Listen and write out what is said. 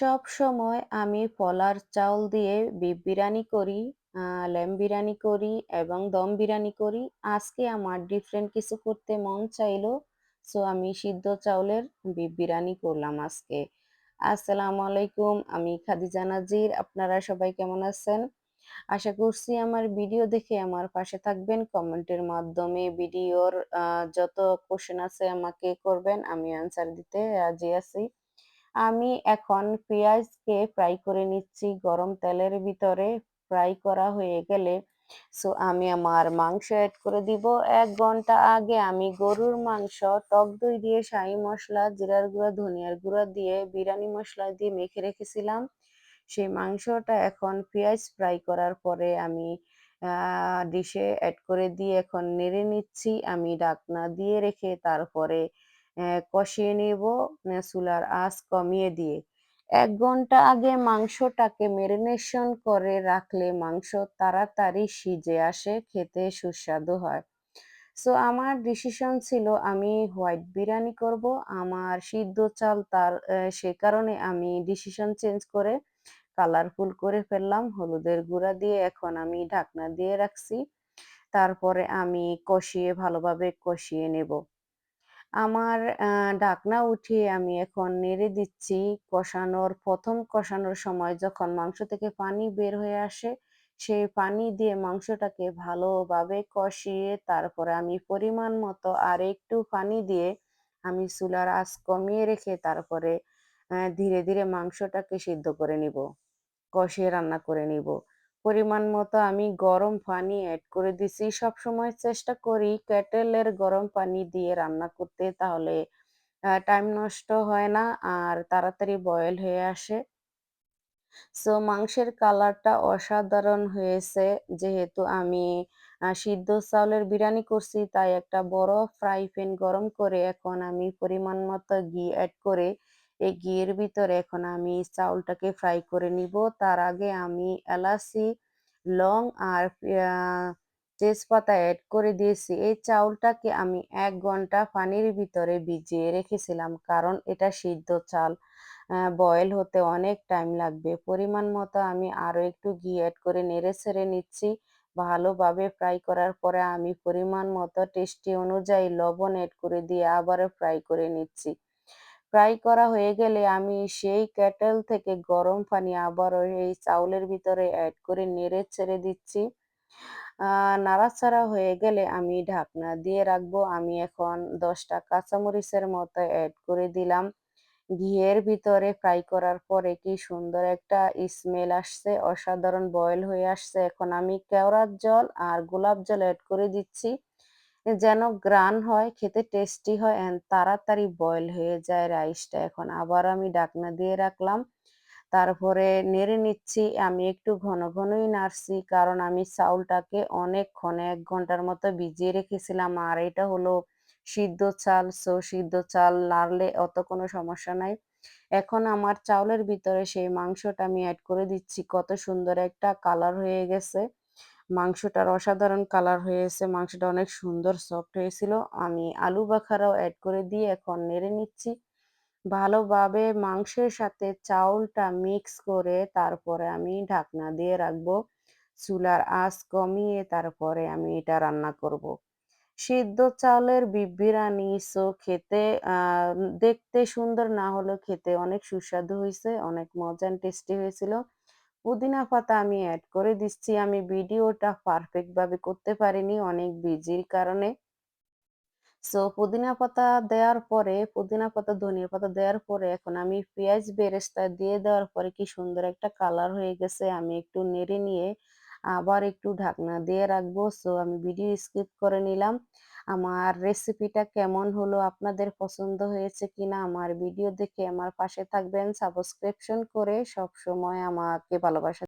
সব সময় আমি পলার চাউল দিয়ে বিফ বিরিয়ানি করি, আ ল্যাম্ব বিরিয়ানি করি এবং দম বিরিয়ানি করি। আজকে আমার ডিফারেন্ট কিছু করতে মন চাইলো। সো আমি সিদ্ধ চাউলের বিফ বিরিয়ানি করলাম আজকে। আসসালামু আলাইকুম। আমি খাদিজা নাজির। আপনারা সবাই কেমন আছেন? আশা করছি আমার ভিডিও দেখে আমার পাশে থাকবেন। কমেন্টের মাধ্যমে ভিডিওর যত কোয়েশ্চেন আছে আমাকে করবেন। আমি অ্যান্সার দিতে রাজি আছি। আমি এখন পেঁয়াজকে ফ্রাই করে নিচ্ছি গরম তেলের ভিতরে। ফ্রাই করা হয়ে গেলে সো আমি আমার মাংস অ্যাড করে দিব। এক ঘণ্টা আগে আমি গরুর মাংস টক দই দিয়ে শাহি মশলা জিরার গুঁড়া, ধনিয়ার গুঁড়া দিয়ে বিরিয়ানি মশলা দিয়ে মেখে রেখেছিলাম। সেই মাংসটা এখন পেঁয়াজ ফ্রাই করার পরে আমি ডিশে অ্যাড করে দিয়ে এখন নেড়ে নিচ্ছি। আমি ঢাকনা দিয়ে রেখে তারপরে কষিয়ে নেব চুলার আঁচ কমিয়ে দিয়ে। এক ঘণ্টা আগে মাংসটাকে মেরিনেশন করে রাখলে মাংস তাড়াতাড়ি সিজে আসে, খেতে সুস্বাদু হয়। সো আমার ডিসিশন ছিল আমি হোয়াইট বিরিয়ানি করব। আমার সিদ্ধ চাল তার সে কারণে আমি ডিসিশন চেঞ্জ করে কালারফুল করে ফেললাম। হলুদের গুঁড়া দিয়ে এখন আমি ঢাকনা দিয়ে রাখছি। তারপরে আমি কষিয়ে ভালোভাবে কষিয়ে নেব। আমার ঢাকনা উঠিয়ে আমি এখন নেড়ে দিচ্ছি। কষানোর প্রথম কষানোর সময় যখন মাংস থেকে পানি বের হয়ে আসে, সেই পানি দিয়ে মাংসটাকে ভালোভাবে কষিয়ে তারপরে আমি পরিমাণ মতো আর একটু পানি দিয়ে আমি চুলার আঁচ কমিয়ে রেখে তারপরে ধীরে, ধীরে মাংসটাকে সিদ্ধ করে নিব। কষিয়ে রান্না করে নিব। পরিমাণ মতো আমি গরম পানি এড করে দিছি। সবসময় চেষ্টা করি কেটেলের গরম পানি দিয়ে রান্না করতে, তাহলে টাইম নষ্ট হয় না আর তাড়াতাড়ি বয়েল হয়ে আসে। সো মাংসের কালারটা অসাধারণ হয়েছে। যেহেতু আমি সিদ্ধ চাউলের বিরিয়ানি করছি, তাই একটা বড় ফ্রাই প্যান গরম করে এখন আমি পরিমাণ মতো ঘি অ্যাড করে এই ঘিয়ের ভিতরে এখন আমি চাউলটাকে ফ্রাই করে নিব। তার আগে আমি এলাচি, লং আর তেজপাতা অ্যাড করে দিয়েছি। এই চাউলটাকে আমি এক ঘণ্টা পানির ভিতরে ভিজিয়ে রেখেছিলাম। কারণ এটা সিদ্ধ চাল। বয়েল হতে অনেক টাইম লাগবে। পরিমাণ মতো আমি আরও একটু ঘি অ্যাড করে নেড়ে ছেড়ে নিচ্ছি। ভালোভাবে ফ্রাই করার পরে আমি পরিমাণ মতো টেস্টি অনুযায়ী লবণ অ্যাড করে দিয়ে আবারও ফ্রাই করে নিচ্ছি। ফ্রাই করা হয়ে গেলে আমি সেই ক্যাটেল থেকে গরম পানি আবারও এই চাউলের ভিতরে অ্যাড করে নেড়ে ছেড়ে দিচ্ছি। নাড়াচাড়া হয়ে গেলে আমি ঢাকনা দিয়ে রাখব। আমি এখন দশটা কাঁচামরিচের মতো অ্যাড করে দিলাম। ঘিয়ের ভিতরে ফ্রাই করার পরে কি সুন্দর একটা স্মেল আসছে, অসাধারণ বয়েল হয়ে আসছে। এখন আমি কেওড়ার জল আর গোলাপ জল অ্যাড করে দিচ্ছি। যেন গ্রান হয়, খেতে টেস্টি হয় অ্যান্ড তাড়াতাড়ি বয়েল হয়ে যায় রাইসটা। এখন আবার আমি ডাকনা দিয়ে রাখলাম। তারপরে নেড়ে নিচ্ছি। আমি একটু ঘন, ঘনই নাড়ছি কারণ আমি চাউলটাকে অনেকক্ষণ এক ঘণ্টার মতো ভিজিয়ে রেখেছিলাম। আর এটা হলো সিদ্ধ চাল। সো সিদ্ধ চাল নাড়লে অত কোনো সমস্যা নাই। এখন আমার চাউলের ভিতরে সেই মাংসটা আমি অ্যাড করে দিচ্ছি। কত সুন্দর একটা কালার হয়ে গেছে। মাংসটার অসাধারণ কালার হয়েছে। মাংসটা অনেক সুন্দর সফট হয়েছিল। আমি আলু বাখারাও অ্যাড করে দিয়ে এখন নেড়ে নিচ্ছি। ভালোভাবে মাংসের সাথে চাউলটা মিক্স করে তারপরে আমি ঢাকনা দিয়ে রাখব। চুলার আঁচ কমিয়ে তারপরে আমি এটা রান্না করব। সিদ্ধ চাউলের বিফ বিরিয়ানি সো খেতে দেখতে সুন্দর না হলেও খেতে অনেক সুস্বাদু হয়েছে, অনেক মজা টেস্টি হয়েছিল। পুদিনা পাতা আমি অ্যাড করে দিচ্ছি। আমি ভিডিওটা পারফেক্ট ভাবে করতে পারিনি অনেক বিজির কারণে। সো পুদিনা পাতা দেওয়ার পরে পুদিনা পাতা, ধনিয়া পাতা দেওয়ার পরে এখন আমি পেঁয়াজ বেরেস্তা দিয়ে দেওয়ার পরে কি সুন্দর একটা কালার হয়ে গেছে। আমি একটু নেড়ে নিয়ে আবার একটু ঢাকনা দিয়ে রাখব। সো আমি ভিডিও স্কিপ করে নিলাম। আমার রেসিপিটা কেমন হলো, আপনাদের পছন্দ হয়েছে কিনা আমার ভিডিও দেখে আমার পাশে থাকবেন। সাবস্ক্রিপশন করে সব সময় আমাকে ভালোবাসা